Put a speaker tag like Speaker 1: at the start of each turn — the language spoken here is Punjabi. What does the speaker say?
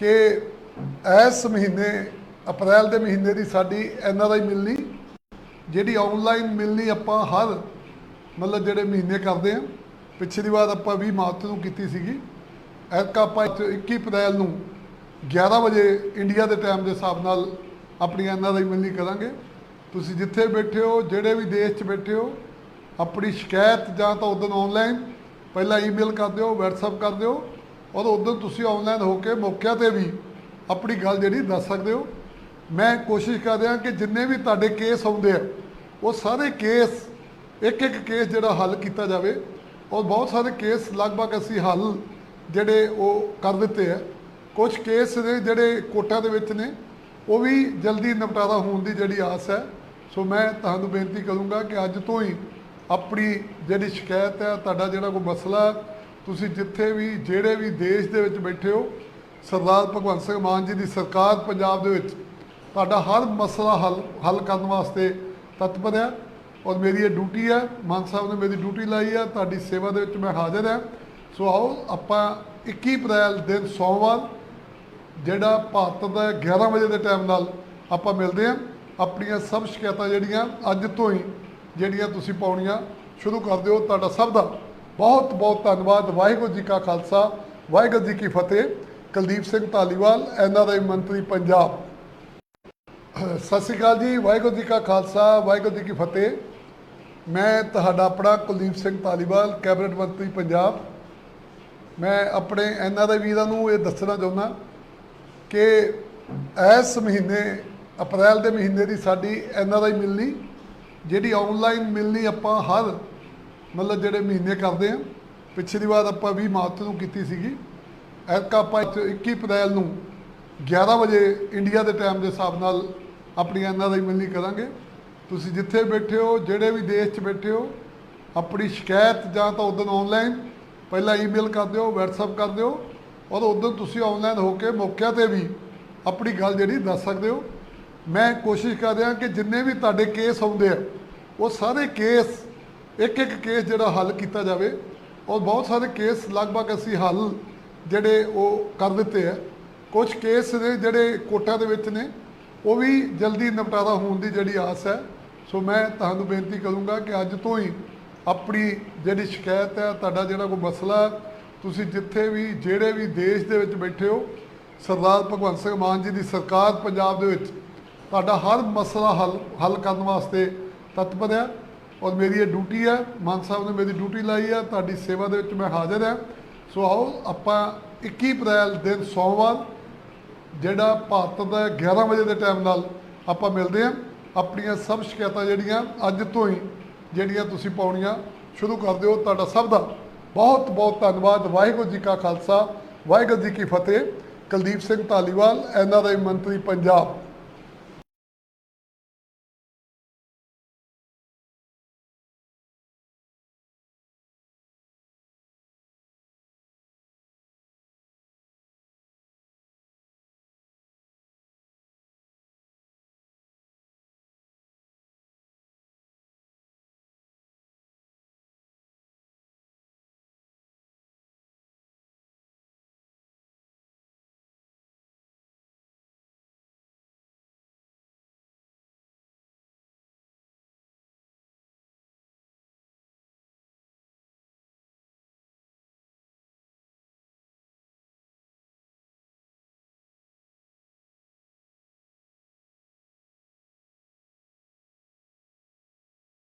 Speaker 1: ਕਿ ਇਸ ਮਹੀਨੇ, ਅਪ੍ਰੈਲ ਦੇ ਮਹੀਨੇ ਦੀ ਸਾਡੀ ਐੱਨ ਆਰ ਆਈ ਮਿਲਣੀ, ਜਿਹੜੀ ਆਨਲਾਈਨ ਮਿਲਣੀ ਆਪਾਂ ਹਰ ਮਤਲਬ ਜਿਹੜੇ ਮਹੀਨੇ ਕਰਦੇ ਆ ਪਿਛਲੀ ਵਾਰ ਆਪਾਂ 20 ਮਾਰਚ ਨੂੰ ਕੀਤੀ ਸੀਗੀ, ਐਤਕਾ ਆਪਾਂ ਇੱਥੇ 21 ਅਪ੍ਰੈਲ ਨੂੰ 11 ਵਜੇ ਇੰਡੀਆ ਦੇ ਟਾਈਮ ਦੇ ਹਿਸਾਬ ਨਾਲ ਆਪਣੀ ਐੱਨ ਆਰ ਆਈ ਮਿਲਣੀ ਕਰਾਂਗੇ। ਤੁਸੀਂ ਜਿੱਥੇ ਬੈਠੇ ਹੋ, ਜਿਹੜੇ ਵੀ ਦੇਸ਼ 'ਚ ਬੈਠੇ ਹੋ, ਆਪਣੀ ਸ਼ਿਕਾਇਤ ਜਾਂ ਤਾਂ ਉਦੋਂ ਆਨਲਾਈਨ ਪਹਿਲਾਂ ਈਮੇਲ ਕਰ ਦਿਓ, WhatsApp ਕਰ ਦਿਓ ਔਰ ਉਦੋਂ ਤੁਸੀਂ ਆਨਲਾਈਨ ਹੋ ਕੇ ਮੌਕਿਆਂ ਤੇ ਵੀ ਆਪਣੀ ਗੱਲ ਜਿਹੜੀ ਦੱਸ ਸਕਦੇ ਹੋ। ਮੈਂ ਕੋਸ਼ਿਸ਼ ਕਰ ਰਿਹਾ ਕਿ ਜਿੰਨੇ ਵੀ ਤੁਹਾਡੇ ਕੇਸ ਆਉਂਦੇ ਆ ਉਹ ਸਾਰੇ ਕੇਸ ਇੱਕ ਇੱਕ ਕੇਸ ਜਿਹੜਾ ਹੱਲ ਕੀਤਾ ਜਾਵੇ। ਔਰ ਬਹੁਤ ਸਾਰੇ ਕੇਸ ਲਗਭਗ ਅਸੀਂ ਹੱਲ ਜਿਹੜੇ ਉਹ ਕਰ ਦਿੱਤੇ ਆ। ਕੁਝ ਕੇਸ ਨੇ ਜਿਹੜੇ ਕੋਟਾਂ ਦੇ ਵਿੱਚ ਨੇ ਉਹ ਵੀ ਜਲਦੀ ਨਿਪਟਾਰਾ ਹੋਣ ਦੀ ਜਿਹੜੀ ਆਸ ਹੈ। ਸੋ ਮੈਂ ਤੁਹਾਨੂੰ ਬੇਨਤੀ ਕਰੂੰਗਾ ਕਿ ਅੱਜ ਤੋਂ ਹੀ ਆਪਣੀ ਜਿਹੜੀ ਸ਼ਿਕਾਇਤ ਹੈ ਤੁਹਾਡਾ ਜਿਹੜਾ ਕੋਈ ਮਸਲਾ ਹੈ, ਤੁਸੀਂ ਜਿੱਥੇ ਵੀ, ਜਿਹੜੇ ਵੀ ਦੇਸ਼ ਦੇ ਵਿੱਚ ਬੈਠੇ ਹੋ, ਸਰਦਾਰ ਭਗਵੰਤ ਸਿੰਘ ਮਾਨ ਜੀ ਦੀ ਸਰਕਾਰ ਪੰਜਾਬ ਦੇ ਵਿੱਚ ਤੁਹਾਡਾ ਹਰ ਮਸਲਾ ਹੱਲ ਹੱਲ ਕਰਨ ਵਾਸਤੇ ਤਤਪਰ ਹੈ ਔਰ ਮੇਰੀ ਇਹ ਡਿਊਟੀ ਹੈ, ਮਾਨ ਸਾਹਿਬ ਨੇ ਮੇਰੀ ਡਿਊਟੀ ਲਾਈ ਹੈ, ਤੁਹਾਡੀ ਸੇਵਾ ਦੇ ਵਿੱਚ ਮੈਂ ਹਾਜ਼ਰ ਹਾਂ। ਸੋ ਆਓ, ਆਪਾਂ 21 ਅਪ੍ਰੈਲ ਦਿਨ ਸੋਮਵਾਰ, ਜਿਹੜਾ ਭਾਰਤ ਦਾ 11 ਵਜੇ ਦੇ ਟਾਈਮ ਨਾਲ ਆਪਾਂ ਮਿਲਦੇ ਹਾਂ। ਆਪਣੀਆਂ ਸਭ ਸ਼ਿਕਾਇਤਾਂ ਜਿਹੜੀਆਂ ਅੱਜ ਤੋਂ ਹੀ ਜਿਹੜੀਆਂ ਤੁਸੀਂ ਪਾਉਣੀਆਂ ਸ਼ੁਰੂ ਕਰ ਦਿਓ। ਤੁਹਾਡਾ ਸਭ ਦਾ ਬਹੁਤ ਬਹੁਤ ਧੰਨਵਾਦ, ਵਾਹਿਗੁਰੂ ਜੀ ਕਾ ਖਾਲਸਾ, ਵਾਹਿਗੁਰੂ ਜੀ ਕੀ ਫਤਿਹ। ਕੁਲਦੀਪ ਸਿੰਘ ਧਾਲੀਵਾਲ ਐਨਆਰਆਈ ਮੰਤਰੀ ਪੰਜਾਬ। ਸਤਿ ਸ਼੍ਰੀ ਅਕਾਲ ਜੀ, ਵਾਹਿਗੁਰੂ ਜੀ ਕਾ ਖਾਲਸਾ, ਵਾਹਿਗੁਰੂ ਜੀ ਕੀ ਫਤਿਹ। ਮੈਂ ਤੁਹਾਡਾ ਆਪਣਾ ਕੁਲਦੀਪ ਸਿੰਘ ਧਾਲੀਵਾਲ, ਕੈਬਨਿਟ ਮੰਤਰੀ ਪੰਜਾਬ। ਮੈਂ ਆਪਣੇ ਐਨਆਰਆਈ ਵੀਰਾਂ ਨੂੰ ਇਹ ਦੱਸਣਾ ਚਾਹੁੰਦਾ ਕਿ ਇਸ ਮਹੀਨੇ, ਅਪ੍ਰੈਲ ਦੇ ਮਹੀਨੇ ਦੀ ਸਾਡੀ ਐਨਆਰਆਈ ਮਿਲਣੀ, ਜਿਹੜੀ ਆਨਲਾਈਨ ਮਿਲਣੀ ਆਪਾਂ ਹਰ ਮਤਲਬ ਜਿਹੜੇ ਮਹੀਨੇ ਕਰਦੇ ਆ, ਪਿਛਲੀ ਵਾਰ ਆਪਾਂ 20 ਮਾਰਚ ਨੂੰ ਕੀਤੀ ਸੀਗੀ। ਐਤਕਾ ਆਪਾਂ ਇੱਥੇ 21 ਅਪ੍ਰੈਲ ਨੂੰ 11 ਵਜੇ ਇੰਡੀਆ ਦੇ ਟਾਈਮ ਦੇ ਹਿਸਾਬ ਨਾਲ ਆਪਣੀ ਐਨਆਰਆਈ ਮਿਲਣੀ ਕਰਾਂਗੇ। ਤੁਸੀਂ ਜਿੱਥੇ ਬੈਠੇ ਹੋ, ਜਿਹੜੇ ਵੀ ਦੇਸ਼ 'ਚ ਬੈਠੇ ਹੋ, ਆਪਣੀ ਸ਼ਿਕਾਇਤ ਜਾਂ ਤਾਂ ਉਦੋਂ ਆਨਲਾਈਨ ਪਹਿਲਾਂ ਈਮੇਲ ਕਰ ਦਿਓ, WhatsApp ਕਰ ਦਿਓ, ਔਰ ਉਦੋਂ ਤੁਸੀਂ ਆਨਲਾਈਨ ਹੋ ਕੇ ਮੌਕਿਆਂ ਤੇ ਵੀ ਆਪਣੀ ਗੱਲ ਜਿਹੜੀ ਦੱਸ ਸਕਦੇ ਹੋ। ਮੈਂ ਕੋਸ਼ਿਸ਼ ਕਰ ਰਿਹਾ ਕਿ ਜਿੰਨੇ ਵੀ ਤੁਹਾਡੇ ਕੇਸ ਆਉਂਦੇ ਆ, ਉਹ ਸਾਰੇ ਕੇਸ ਇੱਕ ਇੱਕ ਕੇਸ ਜਿਹੜਾ ਹੱਲ ਕੀਤਾ ਜਾਵੇ, ਔਰ ਬਹੁਤ ਸਾਰੇ ਕੇਸ ਲਗਭਗ ਅਸੀਂ ਹੱਲ ਜਿਹੜੇ ਉਹ ਕਰ ਦਿੱਤੇ ਆ। ਕੁਝ ਕੇਸ ਨੇ ਜਿਹੜੇ ਕੋਰਟਾਂ ਦੇ ਵਿੱਚ ਨੇ, ਉਹ ਵੀ ਜਲਦੀ ਨਿਪਟਾਰਾ ਹੋਣ ਦੀ ਜਿਹੜੀ ਆਸ ਹੈ। ਸੋ ਮੈਂ ਤੁਹਾਨੂੰ ਬੇਨਤੀ ਕਰੂੰਗਾ ਕਿ ਅੱਜ ਤੋਂ ਹੀ ਆਪਣੀ ਜਿਹੜੀ ਸ਼ਿਕਾਇਤ ਹੈ, ਤੁਹਾਡਾ ਜਿਹੜਾ ਕੋਈ ਮਸਲਾ ਤੁਸੀਂ ਜਿੱਥੇ ਵੀ, ਜਿਹੜੇ ਵੀ ਦੇਸ਼ ਦੇ ਵਿੱਚ ਬੈਠੇ ਹੋ, ਸਰਦਾਰ ਭਗਵੰਤ ਸਿੰਘ ਮਾਨ ਜੀ ਦੀ ਸਰਕਾਰ ਪੰਜਾਬ ਦੇ ਵਿੱਚ ਤੁਹਾਡਾ ਹਰ ਮਸਲਾ ਹੱਲ ਹੱਲ ਕਰਨ ਵਾਸਤੇ ਤਤਪਰ ਹੈ। ਔਰ ਮੇਰੀ ਇਹ ਡਿਊਟੀ ਹੈ ਮਾਨ ਸਾਹਿਬ ਨੇ ਮੇਰੀ ਡਿਊਟੀ ਲਾਈ ਹੈ ਤੁਹਾਡੀ ਸੇਵਾ ਦੇ ਵਿੱਚ ਮੈਂ ਹਾਜ਼ਰ ਹਾਂ ਸੋ ਆਓ, ਆਪਾਂ 21 ਅਪ੍ਰੈਲ ਦਿਨ ਸੋਮਵਾਰ, ਜਿਹੜਾ ਭਾਰਤ ਦਾ 11 ਵਜੇ ਦੇ ਟਾਈਮ ਨਾਲ ਆਪਾਂ ਮਿਲਦੇ ਹਾਂ ਆਪਣੀਆਂ ਸਭ ਸ਼ਿਕਾਇਤਾਂ ਜਿਹੜੀਆਂ ਅੱਜ ਤੋਂ ਹੀ ਜਿਹੜੀਆਂ ਤੁਸੀਂ ਪਾਉਣੀਆਂ ਸ਼ੁਰੂ ਕਰ ਦਿਓ। ਤੁਹਾਡਾ ਸਭ ਦਾ ਬਹੁਤ ਬਹੁਤ ਧੰਨਵਾਦ। ਵਾਹਿਗੁਰੂ ਜੀ ਕਾ ਖਾਲਸਾ, ਵਾਹਿਗੁਰੂ ਜੀ ਕੀ ਫਤਿਹ। ਕੁਲਦੀਪ ਸਿੰਘ ਧਾਲੀਵਾਲ ਐਨਆਰਆਈ ਮੰਤਰੀ ਪੰਜਾਬ।